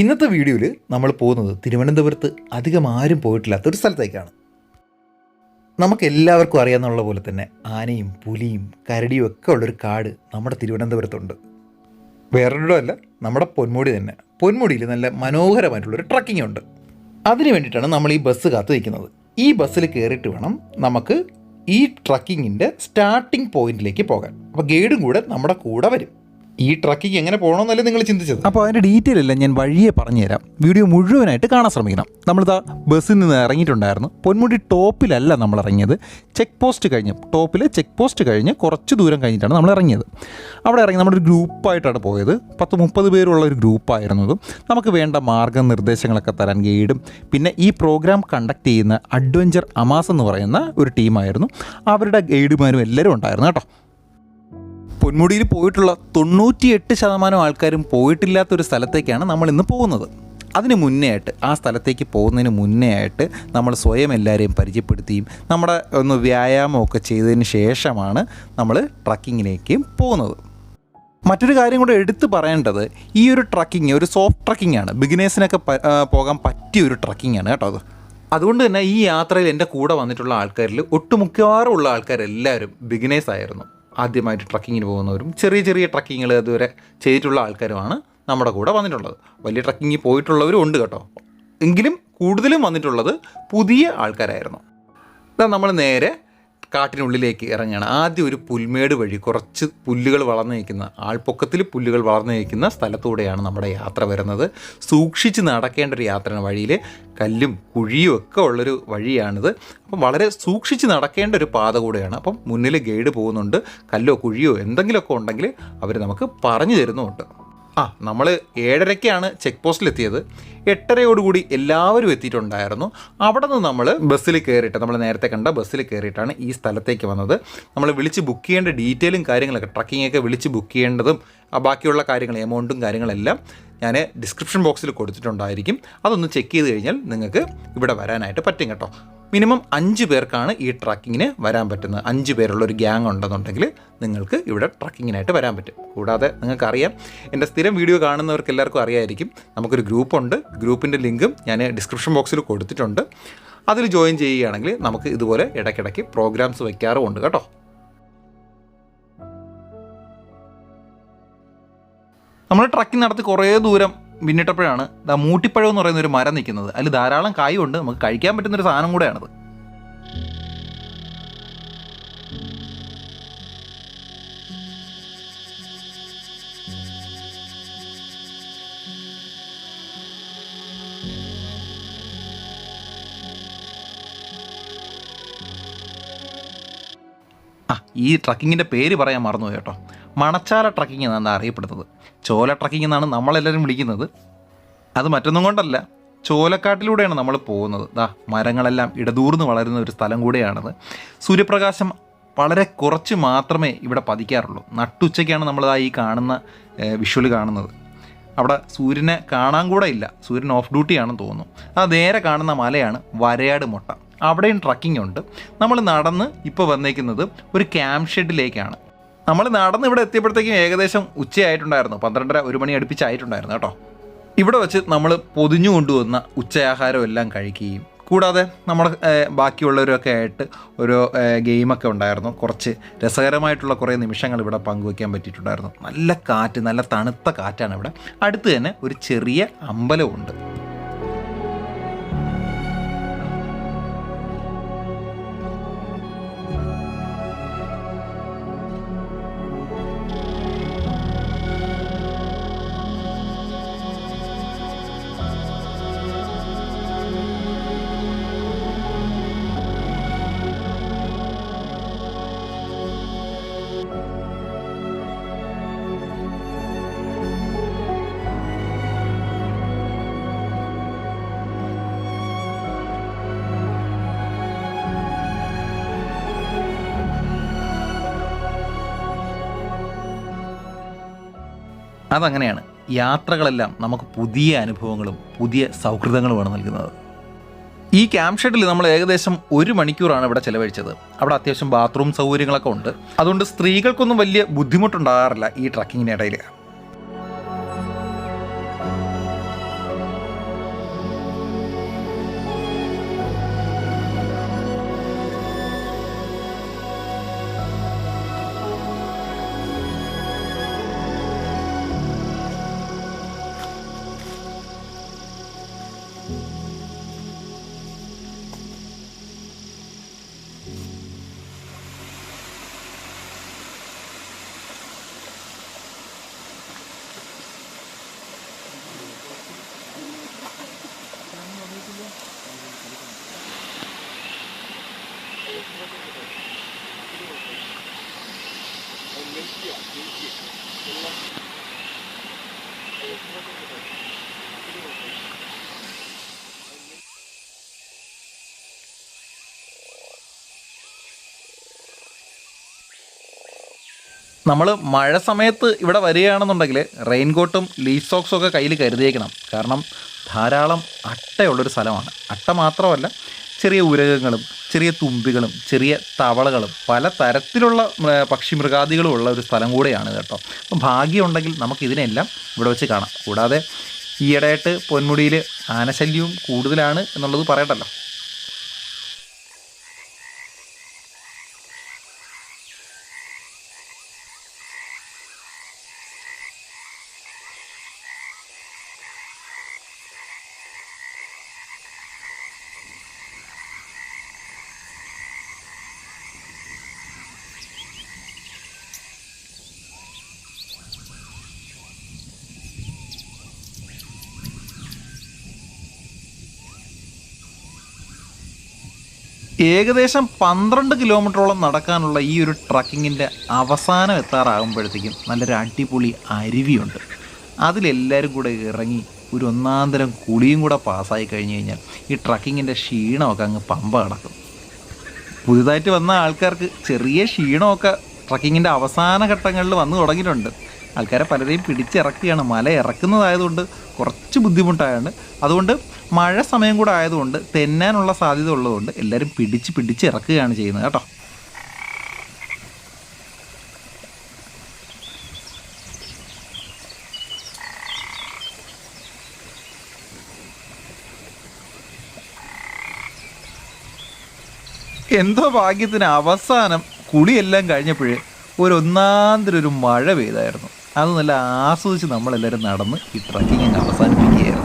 ഇന്നത്തെ വീഡിയോയിൽ നമ്മൾ പോകുന്നത് തിരുവനന്തപുരത്ത് അധികം ആരും പോയിട്ടില്ലാത്ത ഒരു സ്ഥലത്തേക്കാണ്. നമുക്ക് എല്ലാവർക്കും അറിയാമെന്നുള്ള പോലെ തന്നെ ആനയും പുലിയും കരടിയും ഒക്കെ ഉള്ളൊരു കാട് നമ്മുടെ തിരുവനന്തപുരത്തുണ്ട്. വേറൊരിടം അല്ല നമ്മുടെ പൊന്മുടി തന്നെ. പൊന്മുടിയിൽ നല്ല മനോഹരമായിട്ടുള്ളൊരു ട്രക്കിംഗ് ഉണ്ട്. അതിനു വേണ്ടിയിട്ടാണ് നമ്മൾ ഈ ബസ് കാത്തു നിൽക്കുന്നത്. ഈ ബസ്സിൽ കയറിയിട്ട് വേണം നമുക്ക് ഈ ട്രക്കിങ്ങിന്റെ സ്റ്റാർട്ടിംഗ് പോയിന്റിലേക്ക് പോകാൻ. അപ്പോൾ ഗൈഡും കൂടെ നമ്മുടെ കൂടെ വരും. ഈ ട്രക്കിംഗ് എങ്ങനെ പോകണമെന്നല്ലേ നിങ്ങൾ ചിന്തിച്ചത്? അപ്പോൾ അതിന്റെ ഡീറ്റെയിൽ എല്ലാം ഞാൻ വഴിയെ പറഞ്ഞുതരാം. വീഡിയോ മുഴുവനായിട്ട് കാണാൻ ശ്രമിക്കണം. നമ്മളിതാ ബസ്സിൽ നിന്ന് ഇറങ്ങിയിട്ടുണ്ടായിരുന്നു. പൊന്മുടി ടോപ്പിലല്ല നമ്മൾ ഇറങ്ങിയത്. ചെക്ക് പോസ്റ്റ് കഴിഞ്ഞ് ടോപ്പിൽ ചെക്ക് പോസ്റ്റ് കഴിഞ്ഞ് കുറച്ച് ദൂരം കഴിഞ്ഞിട്ടാണ് നമ്മൾ ഇറങ്ങിയത്. അവിടെ ഇറങ്ങി നമ്മളൊരു ഗ്രൂപ്പായിട്ടാണ് പോയത്. പത്ത് മുപ്പത് പേരുള്ള ഒരു ഗ്രൂപ്പായിരുന്നത് നമുക്ക് വേണ്ട മാർഗനിർദ്ദേശങ്ങളൊക്കെ തരാൻ ഗൈഡും. പിന്നെ ഈ പ്രോഗ്രാം കണ്ടക്ട് ചെയ്യുന്ന അഡ്വഞ്ചർ അമാസ് എന്ന് പറയുന്ന ഒരു ടീമായിരുന്നു. അവരുടെ ഗൈഡുമാരും എല്ലാവരും ഉണ്ടായിരുന്നു കേട്ടോ. പൊന്മുടിയിൽ പോയിട്ടുള്ള തൊണ്ണൂറ്റിയെട്ട് ശതമാനം ആൾക്കാരും പോയിട്ടില്ലാത്തൊരു സ്ഥലത്തേക്കാണ് നമ്മൾ ഇന്ന് പോകുന്നത്. അതിന് മുന്നേ ആയിട്ട് ആ സ്ഥലത്തേക്ക് പോകുന്നതിന് മുന്നേ ആയിട്ട് നമ്മൾ സ്വയം എല്ലാവരെയും പരിചയപ്പെടുത്തിയും നമ്മുടെ ഒന്ന് വ്യായാമമൊക്കെ ചെയ്തതിന് ശേഷമാണ് നമ്മൾ ട്രക്കിങ്ങിലേക്ക് പോകുന്നത്. മറ്റൊരു കാര്യം കൂടെ എടുത്തു പറയേണ്ടത് ഈ ഒരു ട്രക്കിംഗ് ഒരു സോഫ്റ്റ് ട്രക്കിംഗ് ആണ് ബിഗിനേഴ്സിനൊക്കെ പോകാൻ പറ്റിയ ഒരു ട്രക്കിംഗ് ആണ് കേട്ടോ അത്. അതുകൊണ്ട് തന്നെ ഈ യാത്രയിൽ എന്റെ കൂടെ വന്നിട്ടുള്ള ആൾക്കാരിൽ ഒട്ടുമുക്കവാറുള്ള ആൾക്കാരെല്ലാവരും ബിഗിനേഴ്സ് ആയിരുന്നു. ആദ്യമായിട്ട് ട്രക്കിങ്ങിന് പോകുന്നവരും ചെറിയ ചെറിയ ട്രക്കിങ്ങുകൾ ഇതുവരെ ചെയ്തിട്ടുള്ള ആൾക്കാരുമാണ് നമ്മുടെ കൂടെ വന്നിട്ടുള്ളത്. വലിയ ട്രക്കിങ്ങിൽ പോയിട്ടുള്ളവരും ഉണ്ട് കേട്ടോ. എങ്കിലും കൂടുതലും വന്നിട്ടുള്ളത് പുതിയ ആൾക്കാരായിരുന്നു. നമ്മൾ നേരെ കാട്ടിനുള്ളിലേക്ക് ഇറങ്ങുകയാണ്. ആദ്യം ഒരു പുൽമേട് വഴി കുറച്ച് പുല്ലുകൾ വളർന്നു നിൽക്കുന്ന ആൾപ്പൊക്കത്തിൽ പുല്ലുകൾ വളർന്നു നിൽക്കുന്ന സ്ഥലത്തൂടെയാണ് നമ്മുടെ യാത്ര വരുന്നത്. സൂക്ഷിച്ച് നടക്കേണ്ട ഒരു യാത്രയാണ് വഴിയിൽ. കല്ലും കുഴിയും ഒക്കെ ഉള്ളൊരു വഴിയാണിത്. അപ്പം വളരെ സൂക്ഷിച്ച് നടക്കേണ്ട ഒരു പാത കൂടെയാണ്. അപ്പം മുന്നിൽ ഗൈഡ് പോകുന്നുണ്ട്. കല്ലോ കുഴിയോ എന്തെങ്കിലുമൊക്കെ ഉണ്ടെങ്കിൽ അവർ നമുക്ക് പറഞ്ഞു തരുന്നുമുണ്ട്. ആ നമ്മൾ ഏഴരയ്ക്കാണ് ചെക്ക് പോസ്റ്റിൽ എത്തിയത് എട്ടരയോടുകൂടി എല്ലാവരും എത്തിയിട്ടുണ്ടായിരുന്നു. അവിടെ നിന്ന് നമ്മൾ ബസ്സിൽ കയറിയിട്ട് നമ്മൾ നേരത്തെ കണ്ട ബസ്സിൽ കയറിയിട്ടാണ് ഈ സ്ഥലത്തേക്ക് വന്നത്. നമ്മൾ വിളിച്ച് ബുക്ക് ചെയ്യേണ്ട ഡീറ്റെയിലും കാര്യങ്ങളൊക്കെ ട്രക്കിങ്ങൊക്കെ വിളിച്ച് ബുക്ക് ചെയ്യേണ്ടതും ബാക്കിയുള്ള കാര്യങ്ങൾ എമൗണ്ടും കാര്യങ്ങളെല്ലാം ഞാൻ ഡിസ്ക്രിപ്ഷൻ ബോക്സിൽ കൊടുത്തിട്ടുണ്ടായിരിക്കും. അതൊന്ന് ചെക്ക് ചെയ്ത് കഴിഞ്ഞാൽ നിങ്ങൾക്ക് ഇവിടെ വരാനായിട്ട് പറ്റും കേട്ടോ. മിനിമം അഞ്ച് പേർക്കാണ് ഈ ട്രക്കിങ്ങിന് വരാൻ പറ്റുന്നത്. അഞ്ച് പേരുള്ള ഒരു ഗ്യാങ് ഉണ്ടെന്നുണ്ടെങ്കിൽ നിങ്ങൾക്ക് ഇവിടെ ട്രക്കിങ്ങിനായിട്ട് വരാൻ പറ്റും. കൂടാതെ നിങ്ങൾക്കറിയാം എന്റെ സ്ഥിരം വീഡിയോ കാണുന്നവർക്ക് എല്ലാവർക്കും അറിയായിരിക്കും നമുക്കൊരു ഗ്രൂപ്പുണ്ട് ഗ്രൂപ്പിന്റെ ലിങ്കും ഞാൻ ഡിസ്ക്രിപ്ഷൻ ബോക്സിൽ കൊടുത്തിട്ടുണ്ട്. അതിൽ ജോയിൻ ചെയ്യുകയാണെങ്കിൽ നമുക്ക് ഇതുപോലെ ഇടയ്ക്കിടയ്ക്ക് പ്രോഗ്രാംസ് വയ്ക്കാറുമുണ്ട് കേട്ടോ. നമ്മൾ ട്രക്കിംഗ് നടത്തി കുറേ ദൂരം പിന്നിട്ടപ്പോഴാണ് ദാ മൂട്ടിപ്പഴം എന്ന് പറയുന്ന ഒരു മരം നിൽക്കുന്നത്. അതിൽ ധാരാളം കായുണ്ട്. നമുക്ക് കഴിക്കാൻ പറ്റുന്ന ഒരു സാധനം കൂടെയാണത്. ആ ഈ ട്രക്കിങ്ങിന്റെ പേര് പറയാൻ മറന്നു കേട്ടോ. മണച്ചാല ട്രക്കിംഗ് എന്നാണ് അറിയപ്പെടുന്നത്. ചോല ട്രക്കിംഗ് എന്നാണ് നമ്മളെല്ലാവരും വിളിക്കുന്നത്. അത് മറ്റൊന്നും കൊണ്ടല്ല ചോലക്കാട്ടിലൂടെയാണ് നമ്മൾ പോകുന്നത്. ദാ മരങ്ങളെല്ലാം ഇടതൂർന്ന് വളരുന്ന ഒരു സ്ഥലം കൂടെയാണത്. സൂര്യപ്രകാശം വളരെ കുറച്ച് മാത്രമേ ഇവിടെ പതിക്കാറുള്ളൂ. നട്ടുച്ചയ്ക്കാണ് നമ്മളതാ ഈ കാണുന്ന വിഷ്വൽ കാണുന്നത്. അവിടെ സൂര്യനെ കാണാൻ കൂടെ ഇല്ല. സൂര്യൻ ഓഫ് ഡ്യൂട്ടിയാണെന്ന് തോന്നുന്നു. ആ നേരെ കാണുന്ന മലയാണ് വരയാട് മുട്ട. അവിടെയും ട്രക്കിംഗ് ഉണ്ട്. നമ്മൾ നടന്ന് ഇപ്പോൾ വന്നേക്കുന്നത് ഒരു ക്യാമ്പ് ഷെഡിലേക്കാണ് നമ്മൾ നടന്ന് ഇവിടെ എത്തിയപ്പോഴത്തേക്കും ഏകദേശം ഉച്ചയായിട്ടുണ്ടായിരുന്നു. പന്ത്രണ്ടര ഒരു മണി അടുപ്പിച്ചായിട്ടുണ്ടായിരുന്നു കേട്ടോ. ഇവിടെ വെച്ച് നമ്മൾ പൊതിഞ്ഞു കൊണ്ടുവന്ന ഉച്ചയാഹാരം എല്ലാം കഴിക്കുകയും കൂടാതെ നമ്മുടെ ബാക്കിയുള്ളവരൊക്കെ ആയിട്ട് ഒരു ഗെയിമൊക്കെ ഉണ്ടായിരുന്നു. കുറച്ച് രസകരമായിട്ടുള്ള കുറേ നിമിഷങ്ങൾ ഇവിടെ പങ്കുവയ്ക്കാൻ പറ്റിയിട്ടുണ്ടായിരുന്നു. നല്ല കാറ്റ് നല്ല തണുത്ത കാറ്റാണ് ഇവിടെ. അടുത്ത് തന്നെ ഒരു ചെറിയ അമ്പലമുണ്ട് അതങ്ങനെയാണ്. യാത്രകളെല്ലാം നമുക്ക് പുതിയ അനുഭവങ്ങളും പുതിയ സൗഹൃദങ്ങളുമാണ് നൽകുന്നത്. ഈ ക്യാമ്പ് ഷെഡിൽ നമ്മൾ ഏകദേശം ഒരു മണിക്കൂറാണ് ഇവിടെ ചിലവഴിച്ചത്. അവിടെ അത്യാവശ്യം ബാത്റൂം സൗകര്യങ്ങളൊക്കെ ഉണ്ട്. അതുകൊണ്ട് സ്ത്രീകൾക്കൊന്നും വലിയ ബുദ്ധിമുട്ടുണ്ടാകാറില്ല ഈ ട്രക്കിങ്ങിനിടയിൽ നമ്മൾ മഴ സമയത്ത് ഇവിടെ വരികയാണെന്നുണ്ടെങ്കിൽ റെയിൻകോട്ടും ലീഫ് സോക്സും ഒക്കെ കയ്യിൽ കരുതിയേക്കണം. കാരണം ധാരാളം അട്ടയുള്ളൊരു സ്ഥലമാണ്. അട്ട മാത്രമല്ല ചെറിയ ഉരകങ്ങളും ചെറിയ തുമ്പികളും ചെറിയ തവളകളും പല തരത്തിലുള്ള പക്ഷി മൃഗാദികളും ഉള്ള ഒരു സ്ഥലം കൂടെയാണ് കേട്ടോ. അപ്പം ഭാഗ്യമുണ്ടെങ്കിൽ നമുക്കിതിനെല്ലാം ഇവിടെ വെച്ച് കാണാം. കൂടാതെ ഈയിടെയായിട്ട് പൊന്മുടിയിൽ ആനശല്യവും കൂടുതലാണ് എന്നുള്ളത് പറയട്ടല്ലോ. ഏകദേശം പന്ത്രണ്ട് കിലോമീറ്ററോളം നടക്കാനുള്ള ഈ ഒരു ട്രക്കിങ്ങിന്റെ അവസാനം എത്താറാകുമ്പോഴത്തേക്കും നല്ലൊരു അടിപൊളി അരുവിയുണ്ട്. അതിലെല്ലാവരും കൂടെ ഇറങ്ങി ഒരു ഒന്നാന്തരം കുളിയും കൂടെ പാസ്സായി കഴിഞ്ഞ് കഴിഞ്ഞാൽ ഈ ട്രക്കിങ്ങിന്റെ ക്ഷീണമൊക്കെ അങ്ങ് പമ്പ കിടക്കും. പുതുതായിട്ട് വന്ന ആൾക്കാർക്ക് ചെറിയ ക്ഷീണമൊക്കെ ട്രക്കിങ്ങിന്റെ അവസാന ഘട്ടങ്ങളിൽ വന്നു തുടങ്ങിയിട്ടുണ്ട്. ആൾക്കാരെ പലരെയും പിടിച്ചിറക്കുകയാണ്. മല ഇറക്കുന്നതായതുകൊണ്ട് കുറച്ച് ബുദ്ധിമുട്ടായാണ് അതുകൊണ്ട് മഴ സമയം കൂടെ ആയതുകൊണ്ട് തെന്നാനുള്ള സാധ്യത ഉള്ളതുകൊണ്ട് എല്ലാവരും പിടിച്ച് പിടിച്ച് ഇറക്കുകയാണ് ചെയ്യുന്നത് കേട്ടോ. എന്തോ ഭാഗ്യത്തിന് അവസാനം കുളിയെല്ലാം കഴിഞ്ഞപ്പോഴേ ഒരു ഒന്നാന്തരം ഒരു മഴ പെയ്തായിരുന്നു. അത് നല്ല ആസ്വദിച്ച് നമ്മളെല്ലാവരും നടന്ന് ഈ ട്രക്കിങ് അവസാനിപ്പിക്കുകയായിരുന്നു.